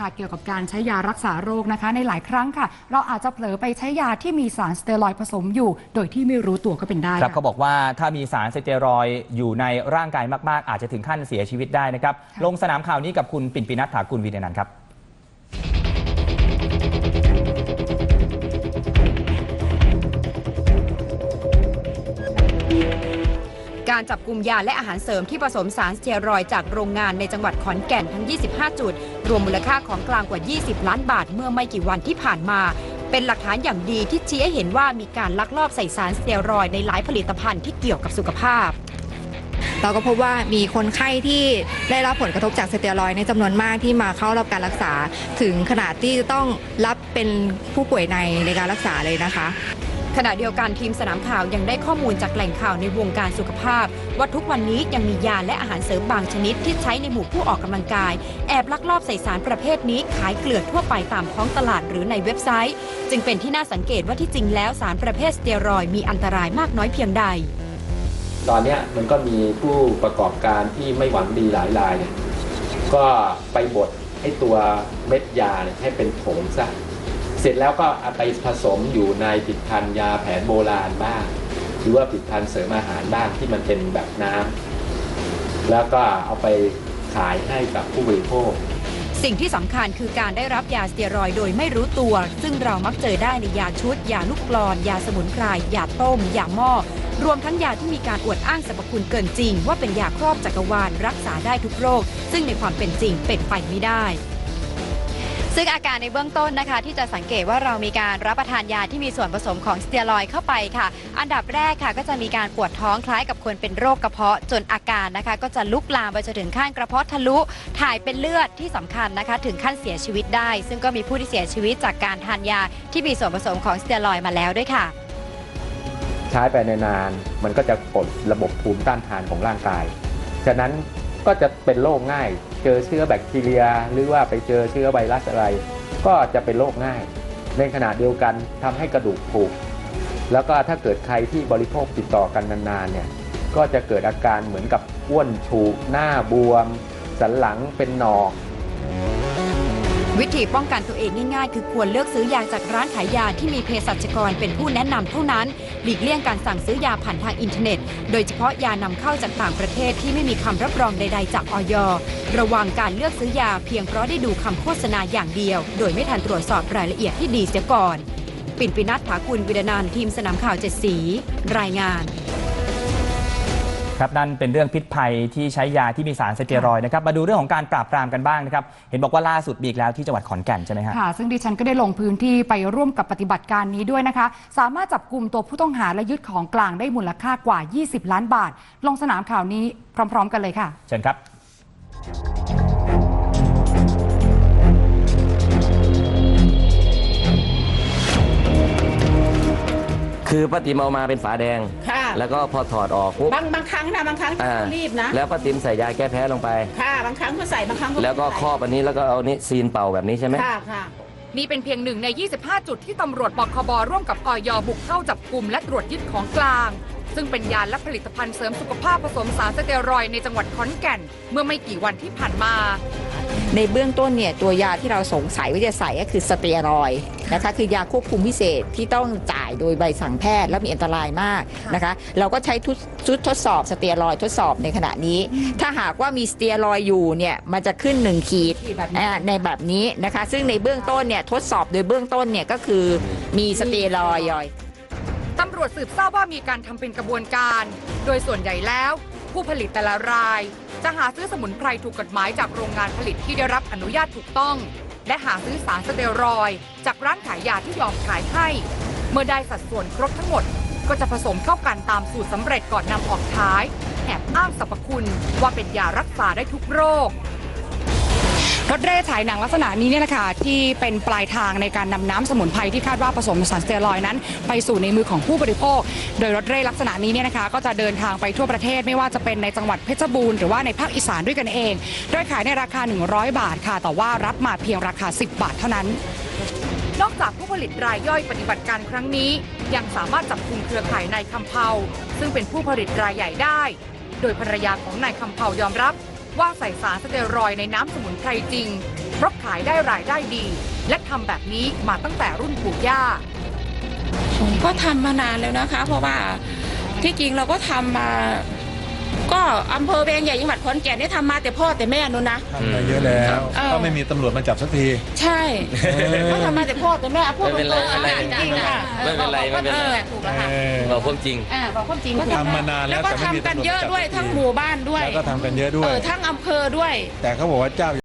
ค่ะเกี่ยวกับการใช้ยารักษาโรคนะคะ ในหลายครั้งค่ะ เราอาจจะเผลอไปใช้ยาที่มีสารสเตียรอยด์ผสมอยู่ โดยที่ไม่รู้ตัวก็เป็นได้ครับค่ะเขาบอกว่าถ้ามีสารสเตียรอยด์อยู่ในร่างกายมาก ๆ อาจจะถึงขั้นเสียชีวิตได้นะครับค่ะลงสนามข่าวนี้กับคุณปิ่นปินัทถากุลวีเดนันท์ครับ การจับกลุ่มยาและอาหารเสริมที่ผสมสารสเตียรอยจากโรงงานในจังหวัดขอนแก่นทั้ง 25 จุด รวมมูลค่าของกลางกว่า 20 ล้านบาทเมื่อไม่กี่วันที่ผ่านมา เป็นหลักฐานอย่างดีที่ชี้ให้เห็นว่ามีการลักลอบใส่สารสเตียรอยในหลายผลิตภัณฑ์ที่เกี่ยวกับสุขภาพเราก็พบว่ามีคนไข้ที่ได้รับผลกระทบจากสเตียรอยในจำนวนมากที่มาเข้ารับการรักษา ถึงขนาดที่จะต้องรับเป็นผู้ป่วยในในการรักษาเลยนะคะ ขณะเดียวกันทีมสนามข่าวยังได้ข้อมูลจากแหล่งข่าวในวงการสุขภาพ ว่าทุกวันนี้ยังมียาและอาหารเสริมบางชนิดที่ใช้ในหมู่ผู้ออกกำลังกาย แอบลักลอบใส่สารประเภทนี้ขายเกลื่อนทั่วไปตามท้องตลาดหรือในเว็บไซต์ จึงเป็นที่น่าสังเกตว่าที่จริงแล้วสารประเภทสเตียรอยมีอันตรายมากน้อยเพียงใด ตอนนี้มันก็มีผู้ประกอบการที่ไม่หวังดีหลายรายเนี่ยก็ไปบดให้ตัวเม็ดยาเนี่ยให้เป็นผงซะ เสร็จแล้วก็เอาไปผสมอยู่ในผลิตภัณฑ์ยาแผนโบราณบ้าง หรือว่าผลิตภัณฑ์เสริมอาหารบ้างที่มันเป็นแบบน้ำแล้วก็เอาไปขายให้กับผู้บริโภค สิ่งที่สำคัญคือการได้รับยาสเตียรอยโดยไม่รู้ตัว ซึ่งเรามักเจอได้ในยาชุด ยาลูกกรอน ยาสมุนไพรยาต้ม ยาหม้อรวมทั้งยาที่มีการอวดอ้างสรรพคุณเกินจริง ว่าเป็นยาครอบจักรวาลรักษาได้ทุกโรค ซึ่งในความเป็นจริงเป็นไปไม่ได้ ซึ่งอาการในเบื้องต้นนะคะ ที่จะสังเกตว่าเรามีการรับประทานยาที่มีส่วนผสมของสเตียรอยเข้าไปค่ะ อันดับแรกค่ะก็จะมีการปวดท้องคล้ายกับคนเป็นโรคกระเพาะจนอาการนะคะ ก็จะลุกลามไปจนถึงขั้นกระเพาะทะลุถ่ายเป็นเลือดที่สำคัญนะคะ ถึงขั้นเสียชีวิตได้ ซึ่งก็มีผู้ที่เสียชีวิตจากการทานยาที่มีส่วนผสมของสเตียรอยมาแล้วด้วยค่ะ ใช้ไปนานๆมันก็จะกดระบบภูมิต้านทานของร่างกายฉะนั้น ก็จะเป็นโรคง่าย เจอเชื้อแบคทีเรีย หรือว่าไปเจอเชื้อไวรัสอะไร ก็จะเป็นโรคง่าย ในขณะเดียวกันทำให้กระดูกผุแล้วก็ถ้าเกิดใครที่บริโภคติดต่อกันนานๆเนี่ยก็จะเกิดอาการเหมือนกับอ้วนชูหน้าบวม สันหลังเป็นหนอก วิธีป้องกันตัวเองง่ายๆ คือควรเลือกซื้อยาจากร้านขายยาที่มีเภสัชกรเป็นผู้แนะนำเท่านั้น หลีกเลี่ยงการสั่งซื้อยาผ่านทางอินเทอร์เน็ต โดยเฉพาะยานำเข้าจากต่างประเทศที่ไม่มีคำรับรองใดๆ จากออยระวังการเลือกซื้อยาเพียงเพราะได้ดูคำโฆษณาอย่างเดียว โดยไม่ทันตรวจสอบรายละเอียดที่ดีเสียก่อน ปิ่นปินัทถากุลวิดานานท์ทีมสนามข่าวเจ็ดสี รายงาน ครับนั่นเป็นเรื่องพิษภัยที่ใช้ยาที่มีสารสเตียรอยด์นะครับมาดูเรื่องของการปราบปรามกันบ้างนะครับเห็นบอกว่าล่าสุดมีอีกแล้วที่จังหวัดขอนแก่นใช่ไหมฮะค่ะ ซึ่งดิฉันก็ได้ลงพื้นที่ไปร่วมกับปฏิบัติการนี้ด้วยนะคะ สามารถจับกลุ่มตัวผู้ต้องหาและยึดของกลางได้มูลค่ากว่า 20 ล้านบาท ลงสนามข่าวนี้พร้อม ๆ กันเลยค่ะ เชิญครับ คือป้าติ๋มเอามาเป็นฝาแดง ค่ะแล้วก็พอถอดออกปุ๊บบางบางครั้งนะบางครั้งอ่าต้องรีบนะแล้วป้าติ๋มใส่ยาแก้แพ้ลงไป ค่ะบางครั้งก็ใส่บางครั้งก็ไม่แล้วก็ใส่ครอบอันนี้แล้วก็เอานี้ซีนเป่าแบบนี้ใช่ไหมค่ะค่ะ นี่เป็นเพียงหนึ่งใน 25 จุดที่ตำรวจปคบร่วมกับออยบุกเข้าจับกลุ่มและตรวจยึดของกลาง ซึ่งเป็นยาและผลิตภัณฑ์เสริมสุขภาพผสมสารสเตียรอยด์ในจังหวัดขอนแก่น เมื่อไม่กี่วันที่ผ่านมา ในเบื้องต้นเนี่ยตัวยาที่เราสงสัยว่าจะใส่ก็คือสเตียรอยด์นะคะคือยาควบคุมพิเศษที่ต้องจ่ายโดยใบสั่งแพทย์และมีอันตรายมากนะคะเราก็ใช้ทุชุดทดสอบสเตียรอยด์ทดสอบในขณะนี้ ถ้าหากว่ามีสเตียรอยด์อยู่เนี่ยมันจะขึ้น 1 ขีดขีดแบบนี้อ่าในแบบนี้นะคะซึ่งในเบื้องต้นเนี่ยทดสอบโดยเบื้องต้นเนี่ยก็คือมีสเตียรอยด์ ตำรวจสืบทราบว่ามีการทำเป็นกระบวนการ โดยส่วนใหญ่แล้ว ผู้ผลิตแต่ละราย จะหาซื้อสมุนไพรถูกกฎหมายจากโรงงานผลิตที่ได้รับอนุญาตถูกต้อง และหาซื้อสารสเตียรอย จากร้านขายยาที่ยอมขายให้ เมื่อได้สัดส่วนครบทั้งหมด ก็จะผสมเข้ากันตามสูตรสำเร็จก่อนนำออกขายแอบอ้างสรรพคุณว่าเป็นยารักษาได้ทุกโรค รถเร่ฉายหนังลักษณะนี้เนี่ยนะคะที่เป็นปลายทางในการนำน้ำสมุนไพรที่คาดว่าผสมสารสเตียรอยนั้น ไปสู่ในมือของผู้บริโภค โดยรถเร่ลักษณะนี้เนี่ยนะคะก็จะเดินทางไปทั่วประเทศไม่ว่าจะเป็นในจังหวัดเพชรบูรณ์หรือว่าในภาคอีสานด้วยกันเอง โดยขายในราคา 100 บาทค่ะ แต่ว่ารับมาเพียงราคา 10 บาทเท่านั้น นอกจากผู้ผลิตรายย่อยปฏิบัติการครั้งนี้ ยังสามารถจับกลุ่มเครือข่ายนายคำเภาซึ่งเป็นผู้ผลิตรายใหญ่ได้ โดยภรรยาของนายคำเภายอมรับ ว่าใส่สารสเตียรอยในน้ำสมุนไพรจริง เพราะขายได้รายได้ดี และทำแบบนี้มาตั้งแต่รุ่นปู่ย่า ผมก็ทำมานานแล้วนะคะ เพราะว่าที่จริงเราก็ทำมา ก็อำเภอแวงใหญ่จังหวัดขอนแก่นนี่ทำมาแต่พ่อแต่แม่นู้นนะ ทำมาเยอะแล้วเออ ก็ไม่มีตำรวจมาจับสักทีใช่ก็ทำมาแต่พ่อแต่แม่พูดไม่ตเป็นไรรงๆไม่เป็นไรจริงๆค่ะไม่เป็นไรไม่เป็นไรถูกแล้วค่ะเออบอกความจริง อ่าบอกความจริงทำมานานแล้วแล้วก็แต่ไม่มีทำกันตำรวจเยอะจับด้วยสักทีทั้งหมู่บ้านด้วยแล้วก็ทำกันเยอะด้เอวยอทั้งอำเภอด้วย แต่เขาบอกว่าเจ้า